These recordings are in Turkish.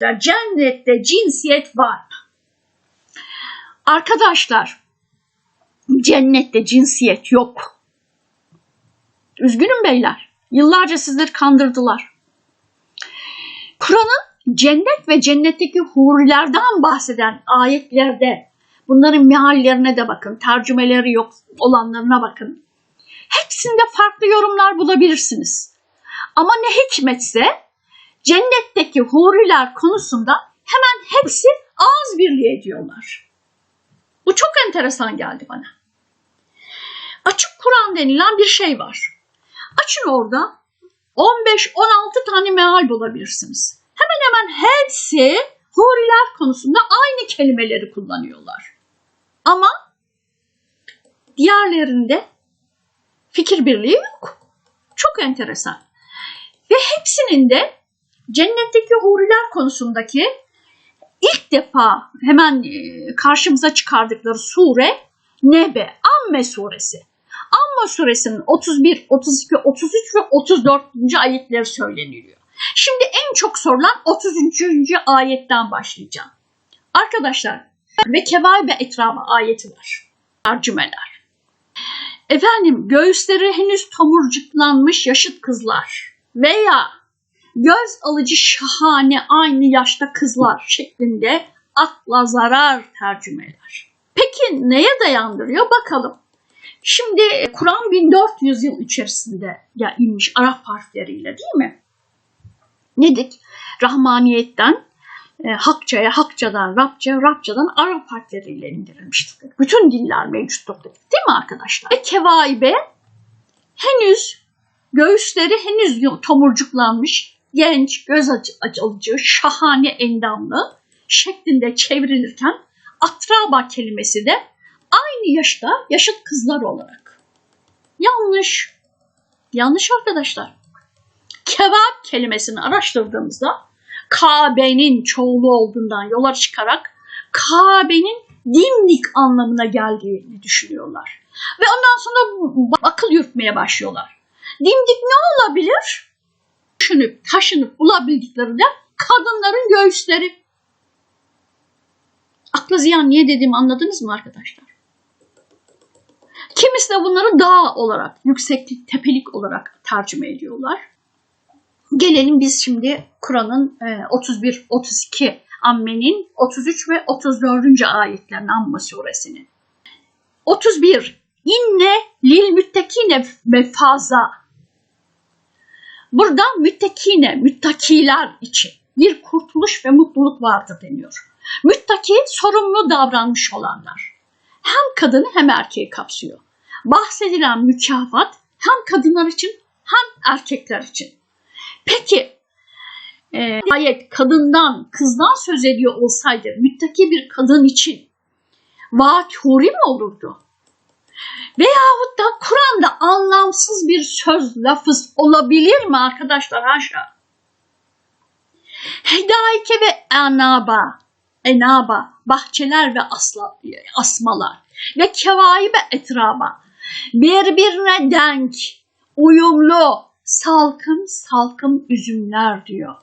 Cennette cinsiyet var? Arkadaşlar, cennette cinsiyet yok. Üzgünüm beyler. Yıllarca sizleri kandırdılar. Kur'an'ın cennet ve cennetteki hurilerden bahseden ayetlerde bunların meallerine de bakın, tercümeleri yok olanlarına bakın. Hepsinde farklı yorumlar bulabilirsiniz. Ama ne hikmetse cennetteki huriler konusunda hemen hepsi ağız birliği ediyorlar. Bu çok enteresan geldi bana. Açık Kur'an denilen bir şey var. Açın orada 15-16 tane meal bulabilirsiniz. Hemen hemen hepsi huriler konusunda aynı kelimeleri kullanıyorlar. Ama diğerlerinde fikir birliği yok. Çok enteresan. Ve hepsinin de cennetteki huriler konusundaki ilk defa hemen e, karşımıza çıkardıkları sure Nebe, Amme suresi. Amme suresinin 31, 32, 33 ve 34. ayetleri söyleniliyor. Şimdi en çok sorulan 33. ayetten başlayacağım. Arkadaşlar ve kevaibe etrafı ayeti var. Tercümeler. Efendim göğüsleri henüz tomurcuklanmış yaşıt kızlar veya göz alıcı şahane aynı yaşta kızlar şeklinde akla zarar tercümeler. Peki neye dayandırıyor bakalım. Şimdi Kur'an 1400 yıl içerisinde ya inmiş Arap harfleriyle değil mi? Nedik? Rahmaniyetten e, Hakça'ya, Hakça'dan Rabça'ya, Rabça'dan Arap harfleriyle indirilmiştir. Bütün diller mevcuttur dedik değil mi arkadaşlar? Ve kevaibe henüz göğüsleri henüz tomurcuklanmış, genç, göz alıcı, şahane endamlı şeklinde çevrilirken atraba kelimesi de aynı yaşta yaşıt kızlar olarak. Yanlış. Yanlış arkadaşlar. Kebap kelimesini araştırdığımızda Kabe'nin çoğulu olduğundan yola çıkarak Kabe'nin dimdik anlamına geldiğini düşünüyorlar. Ve ondan sonra akıl yürütmeye başlıyorlar. Dimdik ne olabilir? Düşünüp taşınıp bulabildiklerinde kadınların göğüsleri. Aklı ziyan niye dediğimi anladınız mı arkadaşlar? Kimisi de bunları dağ olarak, yükseklik, tepelik olarak tercüme ediyorlar. Gelelim biz şimdi Kur'an'ın 31, 32 Amme'nin 33 ve 34. ayetlerine Amma suresinin. 31 İnne lil müttekine mefaza. Burada müttekine, müttakiler için bir kurtuluş ve mutluluk vardır deniyor. Müttaki sorumlu davranmış olanlar. Hem kadını hem erkeği kapsıyor. Bahsedilen mükafat hem kadınlar için hem erkekler için. Peki e, ayet kadından, kızdan söz ediyor olsaydı müttaki bir kadın için vaat huri mi olurdu? Veyahut da Kur'an'da anlamsız bir söz, lafız olabilir mi arkadaşlar haşa? Hedayke ve enaba, enaba, bahçeler ve asla, asmalar ve kevaibe etraba birbirine denk, uyumlu, salkım salkım üzümler diyor.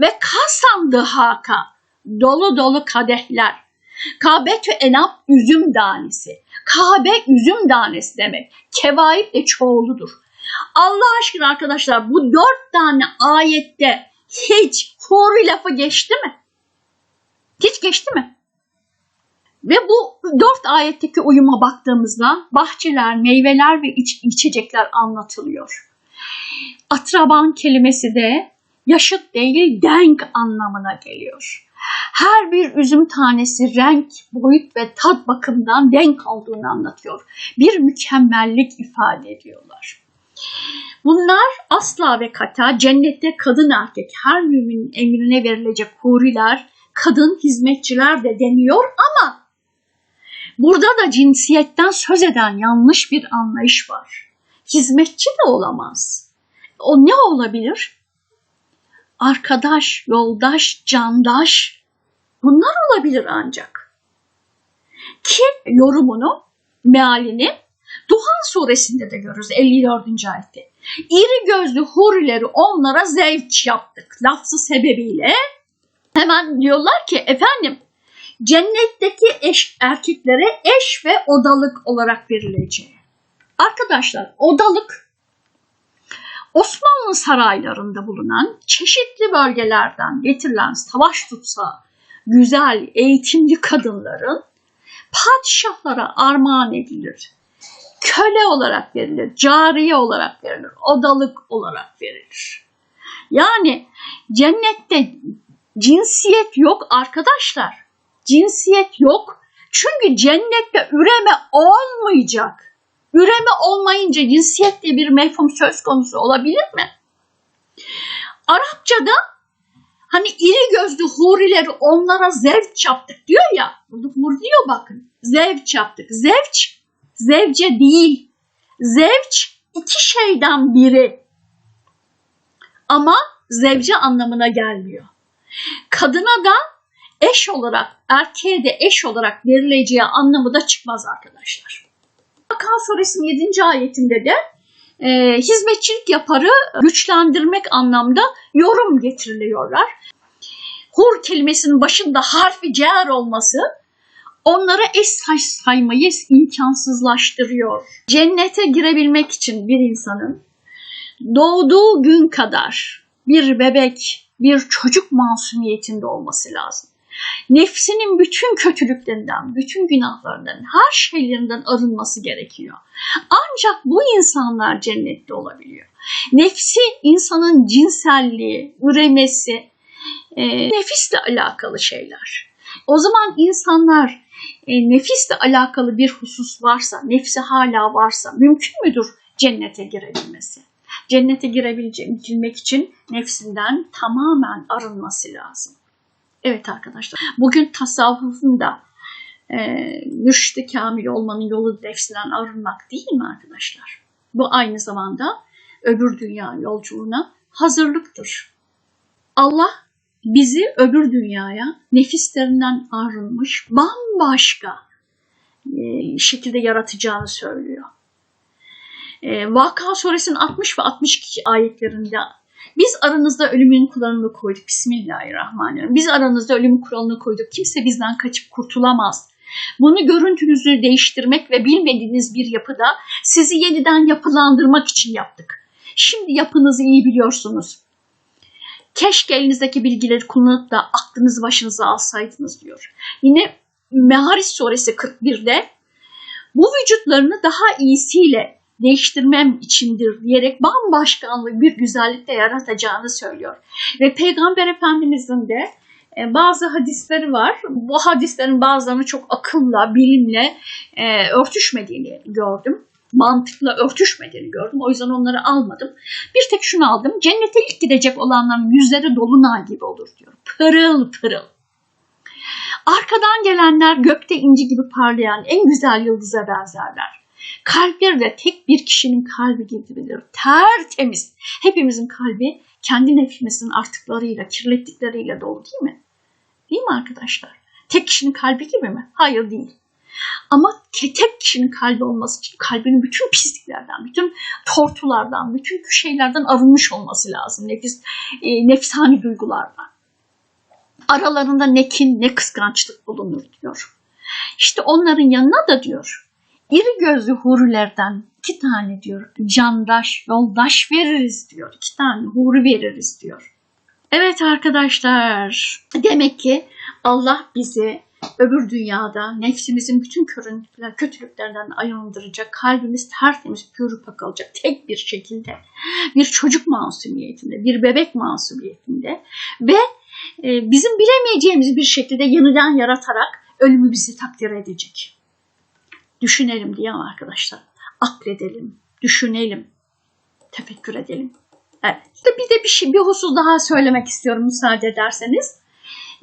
Ve kasandı haka, dolu dolu kadehler. Kabetü enab üzüm tanesi. Kabe üzüm tanesi demek. Kevaip de çoğuludur. Allah aşkına arkadaşlar bu dört tane ayette hiç huri lafı geçti mi? Hiç geçti mi? Ve bu dört ayetteki uyuma baktığımızda bahçeler, meyveler ve iç, içecekler anlatılıyor. Atraban kelimesi de yaşıt değil denk anlamına geliyor. Her bir üzüm tanesi renk, boyut ve tat bakımından denk olduğunu anlatıyor. Bir mükemmellik ifade ediyorlar. Bunlar asla ve kata cennette kadın erkek her müminin emrine verilecek huriler, kadın hizmetçiler de deniyor ama burada da cinsiyetten söz eden yanlış bir anlayış var. Hizmetçi de olamaz. O ne olabilir? Arkadaş, yoldaş, candaş bunlar olabilir ancak. Ki yorumunu, mealini Duhan suresinde de görürüz 54. ayette. İri gözlü hurileri onlara zevç yaptık lafzı sebebiyle Hemen diyorlar ki efendim cennetteki eş, erkeklere eş ve odalık olarak verileceği. Arkadaşlar odalık Osmanlı saraylarında bulunan çeşitli bölgelerden getirilen savaş tutsağı güzel eğitimli kadınların padişahlara armağan edilir. Köle olarak verilir, cariye olarak verilir, odalık olarak verilir. Yani cennette cinsiyet yok arkadaşlar. Cinsiyet yok. Çünkü cennette üreme olmayacak. Üreme olmayınca cinsiyet diye bir mefhum söz konusu olabilir mi? Arapçada hani iri gözlü hurileri onlara zevç yaptık diyor ya. Burada hur diyor bakın. Zevç yaptık. Zevç, zevce değil. Zevç iki şeyden biri. Ama zevce anlamına gelmiyor. Kadına da eş olarak, erkeğe de eş olarak verileceği anlamı da çıkmaz arkadaşlar. Vaka suresinin 7. ayetinde de e, hizmetçilik yaparı güçlendirmek anlamda yorum getiriliyorlar. Hur kelimesinin başında harfi cer olması onlara eş say- saymayı imkansızlaştırıyor. Cennete girebilmek için bir insanın doğduğu gün kadar bir bebek, bir çocuk masumiyetinde olması lazım. Nefsinin bütün kötülüklerinden, bütün günahlarından, her şeylerinden arınması gerekiyor. Ancak bu insanlar cennette olabiliyor. Nefsi insanın cinselliği, üremesi, e, nefisle alakalı şeyler. O zaman insanlar e, nefisle alakalı bir husus varsa, nefsi hala varsa mümkün müdür cennete girebilmesi? Cennete girebilmek için nefsinden tamamen arınması lazım. Evet arkadaşlar, bugün tasavvufun da e, mürşid kamil olmanın yolu nefsinden arınmak değil mi arkadaşlar? Bu aynı zamanda öbür dünya yolculuğuna hazırlıktır. Allah bizi öbür dünyaya nefislerinden arınmış bambaşka e, şekilde yaratacağını söylüyor. E, Vaka suresinin 60 ve 62 ayetlerinde biz aranızda ölümün kuralını koyduk. Bismillahirrahmanirrahim. Biz aranızda ölümün kuralını koyduk. Kimse bizden kaçıp kurtulamaz. Bunu görüntünüzü değiştirmek ve bilmediğiniz bir yapıda sizi yeniden yapılandırmak için yaptık. Şimdi yapınızı iyi biliyorsunuz. Keşke elinizdeki bilgileri kullanıp da aklınızı başınıza alsaydınız diyor. Yine Meharis suresi 41'de bu vücutlarını daha iyisiyle değiştirmem içindir diyerek bambaşka bir güzellikte yaratacağını söylüyor. Ve Peygamber Efendimizin de e, bazı hadisleri var. Bu hadislerin bazılarını çok akılla, bilimle e, örtüşmediğini gördüm. Mantıkla örtüşmediğini gördüm. O yüzden onları almadım. Bir tek şunu aldım. Cennete ilk gidecek olanların yüzleri dolunay gibi olur diyor. Pırıl pırıl. Arkadan gelenler gökte inci gibi parlayan en güzel yıldıza benzerler. Kalpleri de tek bir kişinin kalbi gibidir. Tertemiz. Hepimizin kalbi kendi nefsimizin artıklarıyla, kirlettikleriyle dolu değil mi? Değil mi arkadaşlar? Tek kişinin kalbi gibi mi? Hayır değil. Ama tek kişinin kalbi olması için kalbinin bütün pisliklerden, bütün tortulardan, bütün şeylerden arınmış olması lazım. Nefis, e, nefsani duygulardan. Aralarında ne kin ne kıskançlık bulunur diyor. İşte onların yanına da diyor İri gözlü hurilerden iki tane diyor candaş, yoldaş veririz diyor. İki tane huri veririz diyor. Evet arkadaşlar demek ki Allah bizi öbür dünyada nefsimizin bütün körüntüler, kötülüklerinden ayındıracak, kalbimiz tertemiz, pür pak olacak tek bir şekilde bir çocuk masumiyetinde, bir bebek masumiyetinde ve e, bizim bilemeyeceğimiz bir şekilde yeniden yaratarak ölümü bizi takdir edecek düşünelim diye arkadaşlar. Akledelim, düşünelim, tefekkür edelim. Evet. Bir de bir şey, bir husus daha söylemek istiyorum müsaade ederseniz.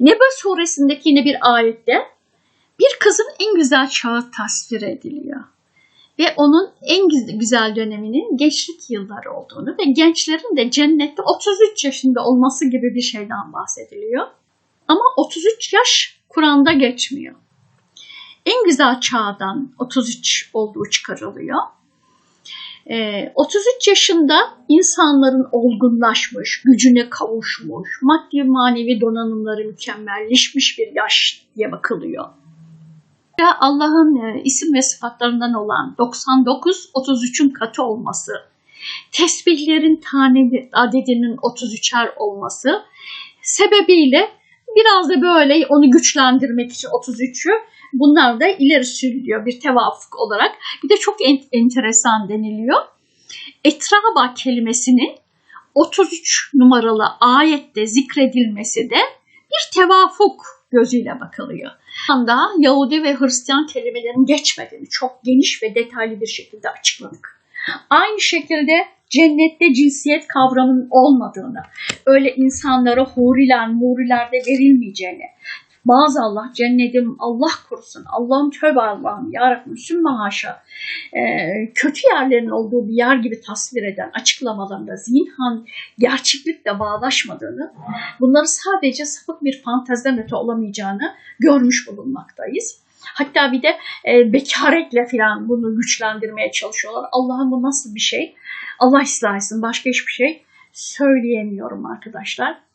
Nebe suresindeki yine bir ayette bir kızın en güzel çağı tasvir ediliyor. Ve onun en güzel döneminin gençlik yılları olduğunu ve gençlerin de cennette 33 yaşında olması gibi bir şeyden bahsediliyor. Ama 33 yaş Kur'an'da geçmiyor en güzel çağdan 33 olduğu çıkarılıyor. Ee, 33 yaşında insanların olgunlaşmış, gücüne kavuşmuş, maddi manevi donanımları mükemmelleşmiş bir yaş diye bakılıyor. Allah'ın e, isim ve sıfatlarından olan 99 33'ün katı olması, tesbihlerin tane adedinin 33'er olması sebebiyle biraz da böyle onu güçlendirmek için 33'ü bunlar da ileri sürülüyor bir tevafuk olarak. Bir de çok en- enteresan deniliyor. Etraba kelimesinin 33 numaralı ayette zikredilmesi de bir tevafuk gözüyle bakılıyor. anda Yahudi ve Hristiyan kelimelerin geçmediğini çok geniş ve detaylı bir şekilde açıkladık. Aynı şekilde cennette cinsiyet kavramının olmadığını, öyle insanlara huriler, muriler de verilmeyeceğini, maazallah cennetim Allah korusun, Allah'ım tövbe Allah'ım, yarabbim sümme haşa, e, kötü yerlerin olduğu bir yer gibi tasvir eden açıklamalarında zinhan gerçeklikle bağdaşmadığını, bunları sadece sapık bir fanteziden öte olamayacağını görmüş bulunmaktayız. Hatta bir de e, bekaretle falan bunu güçlendirmeye çalışıyorlar. Allah'ım bu nasıl bir şey? Allah ıslah etsin. Başka hiçbir şey söyleyemiyorum arkadaşlar.